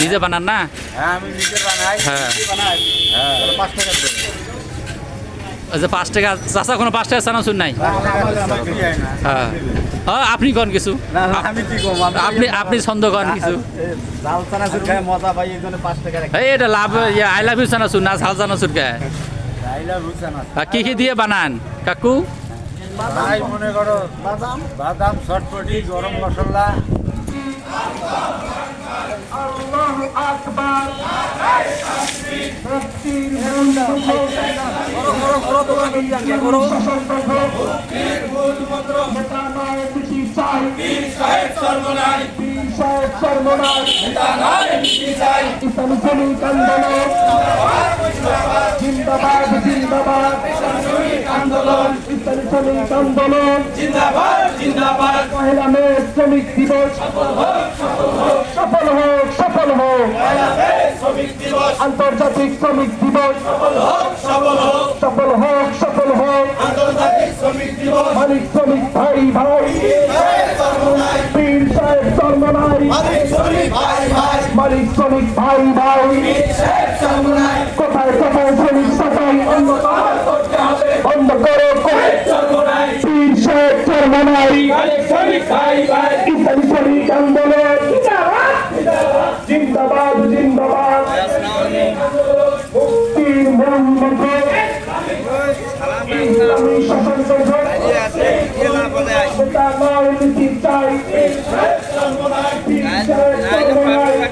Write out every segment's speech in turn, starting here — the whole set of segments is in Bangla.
নিজে বানান না? হ্যাঁ আমি নিজে বানাই। হ্যাঁ। হ্যাঁ। পাঁচ টাকা দেবো পাঁচ টাকা চাষা কোনো পাঁচ টাকা চানাচুর নাই? হয়। না আপনি কন কিছু? না না, আমি কি কম আপনি আপনি ছন্দ কন কিছু? খায় এটা লাভ আই লাভ ইউ চানাচুর না ঝাল চানাচুর। আর কি কি দিয়ে বানান? কাকু? বানাই মনে করো বাদাম। বাদাম চটপটি গরম মশলা। জিন্দাবাদ জিন্দাবাদ। আন্দোলন। ইসলামী শ্রমিক আন্দোলন। জিন্দাবাদ জিন্দাবাদ। পহেলা মে শ্রমিক দিবস। সফল হোক সফল হোক। আন্তর্জাতিক শ্রমিক দিবস। সফল হোক সফল হোক। মালিক শ্রমিক ভাই ভাই। মালিক শ্রমিক ভাই ভাই। কোথায় কোথায় শ্রমিক সাফাই বন্ধ করো পীর সাহেব চর্মনাই। ইসলামী শ্রমিক আন্দোলন। জিন্দাবাদ জিন্দাবাদ। শাসন এটা নয় নীতি চাই শ্রমিক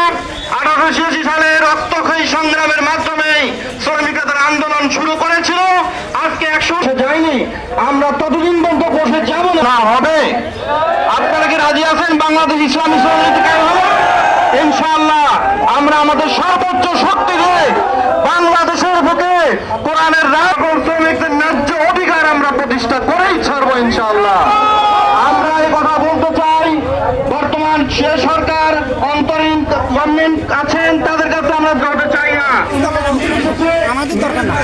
আঠারোশো সালে রক্তক্ষয়ী সংগ্রামের মাধ্যমে শ্রমিকরা তার আন্দোলন শুরু করেছিল। আজকে একশো যায়নি। আমরা ততদিন পর্যন্ত বসে যাব না। হবে। আপনারা কি রাজি আছেন? বাংলাদেশ ইসলামী শ্রমিক ইনশাআল্লাহ, আমরা আমাদের সর্বোচ্চ শক্তি দিয়ে বাংলাদেশের বুকে কোরআনের রাগ ও শ্রমিকদের ন্যায্য অধিকার আমরা প্রতিষ্ঠা করেই ছাড়বো ইনশাআল্লাহ আমরা এই কথা বলতে চাই বর্তমান যে সরকার অন্তরীণ গভর্নমেন্ট আছেন তাদের কাছে আমরা বলতে চাই না। আমাদের দরকার না।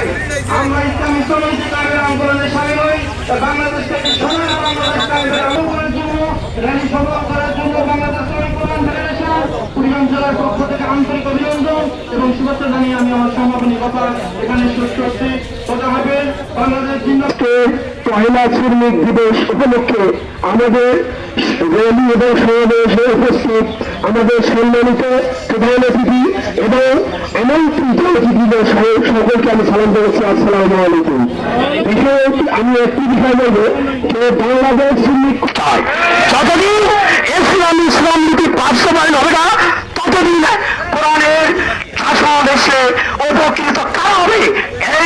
আমরা ইসলামী শ্রমিকদের আন্দোলনে সামিল হই। বাংলাদেশ থেকে সোনার বাংলাদেশ আন্দোলনের জন্য র্যালি সভা করার জন্য বাংলাদেশ শ্রমিক কল্যাণ ফেডারেশন কুড়িগ্রাম জেলার পক্ষ থেকে আন্তরিক অভিনন্দন এবং শুভেচ্ছা জানিয়ে আমি আমার সমাপনী কথা এখানে শেষ করছি। কথা হবে বাংলাদেশ জিন্দাবাদ। পয়লা শ্রমিক দিবস উপলক্ষে আমাদের র্যালি এবং সমাবেশে উপস্থিত আমাদের সম্মানিত প্রধান অতিথি এবং আমন্ত্রিত অতিথিদের সকলকে আমি সালাম করেছি আসসালাম আলাইকুম। বিষয়ে আমি একটি বিষয় বলব যে বাংলাদেশ শ্রমিক যতদিন ইসলাম ইসলাম